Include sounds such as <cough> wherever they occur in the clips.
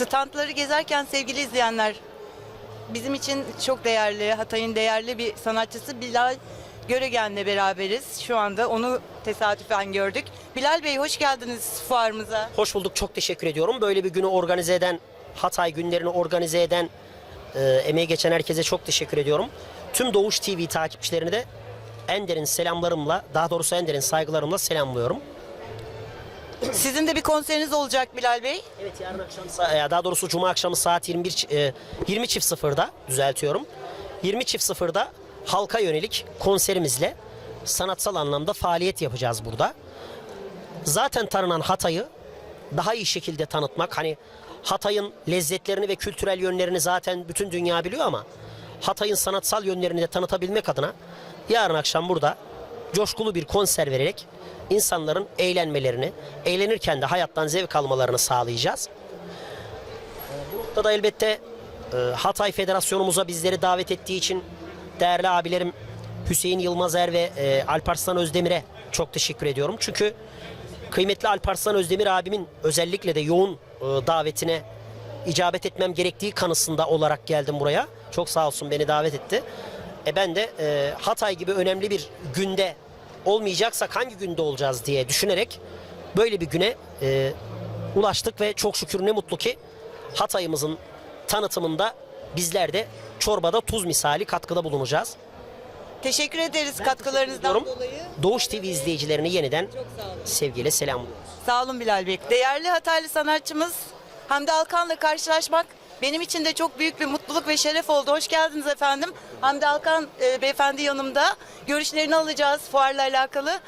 Standları gezerken sevgili izleyenler bizim için çok değerli, Hatay'ın değerli bir sanatçısı Bilal Göregen'le beraberiz. Şu anda onu tesadüfen gördük. Bilal Bey hoş geldiniz fuarımıza. Hoş bulduk. Çok teşekkür ediyorum. Böyle bir günü organize eden, Hatay günlerini organize eden, e, emeği geçen herkese çok teşekkür ediyorum. Tüm Doğuş TV takipçilerini de en derin selamlarımla, daha doğrusu en derin saygılarımla selamlıyorum. Sizin de bir konseriniz olacak Bilal Bey. Evet yarın akşam, ya daha doğrusu Cuma akşamı saat 21 çi- e, 20 çift sıfırda düzeltiyorum. 20 çift sıfırda halka yönelik konserimizle sanatsal anlamda faaliyet yapacağız burada. Zaten tanınan Hatay'ı daha iyi şekilde tanıtmak hani Hatay'ın lezzetlerini ve kültürel yönlerini zaten bütün dünya biliyor ama Hatay'ın sanatsal yönlerini de tanıtabilmek adına yarın akşam burada coşkulu bir konser vererek insanların eğlenmelerini, eğlenirken de hayattan zevk almalarını sağlayacağız. Bu noktada elbette e, Hatay Federasyonumuza bizleri davet ettiği için değerli abilerim Hüseyin Yılmazer ve e, Alparslan Özdemir'e çok teşekkür ediyorum. Çünkü kıymetli Alparslan Özdemir abimin özellikle de yoğun e, davetine icabet etmem gerektiği kanısında olarak geldim buraya. Çok sağ olsun beni davet etti. E ben de e, Hatay gibi önemli bir günde olmayacaksak hangi günde olacağız diye düşünerek böyle bir güne e, ulaştık ve çok şükür ne mutlu ki Hatay'ımızın tanıtımında bizler de çorbada tuz misali katkıda bulunacağız. Teşekkür ederiz katkılarınızdan Diyorum. dolayı. Doğuş TV izleyicilerini yeniden sevgiyle selamlıyorum. Sağ olun Bilal Bey. Değerli Hataylı sanatçımız Hamdi Alkan'la karşılaşmak benim için de çok büyük bir mutluluk ve şeref oldu. Hoş geldiniz efendim. Hamdi Alkan e, beyefendi yanımda. Görüşlerini alacağız fuarla alakalı.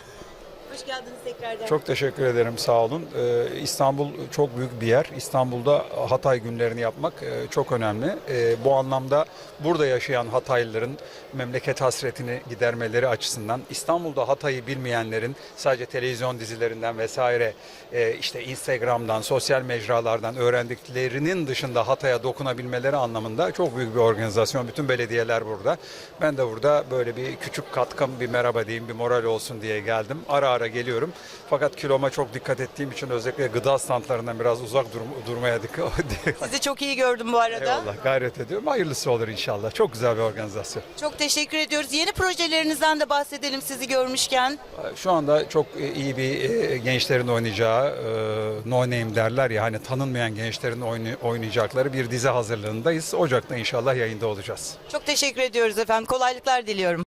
Hoş geldiniz tekrardan. Çok teşekkür ederim, sağ olun. Ee, İstanbul çok büyük bir yer. İstanbul'da Hatay günlerini yapmak e, çok önemli. E, bu anlamda burada yaşayan Hataylıların memleket hasretini gidermeleri açısından İstanbul'da Hatay'ı bilmeyenlerin sadece televizyon dizilerinden vesaire e, işte Instagram'dan, sosyal mecralardan öğrendiklerinin dışında Hatay'a dokunabilmeleri anlamında çok büyük bir organizasyon. Bütün belediyeler burada. Ben de burada böyle bir küçük katkım, bir merhaba diyeyim, bir moral olsun diye geldim. Ara ara geliyorum. Fakat kiloma çok dikkat ettiğim için özellikle gıda standlarından biraz uzak durum- durmaya <laughs> dikkat Sizi çok iyi gördüm bu arada. Eyvallah gayret ediyorum. Hayırlısı olur inşallah. Çok güzel bir organizasyon. Çok teşekkür ediyoruz. Yeni projelerinizden de bahsedelim sizi görmüşken. Şu anda çok iyi bir e, gençlerin oynayacağı e, no name derler ya hani tanınmayan gençlerin oyna- oynayacakları bir dizi hazırlığındayız. Ocak'ta inşallah yayında olacağız. Çok teşekkür ediyoruz efendim. Kolaylıklar diliyorum.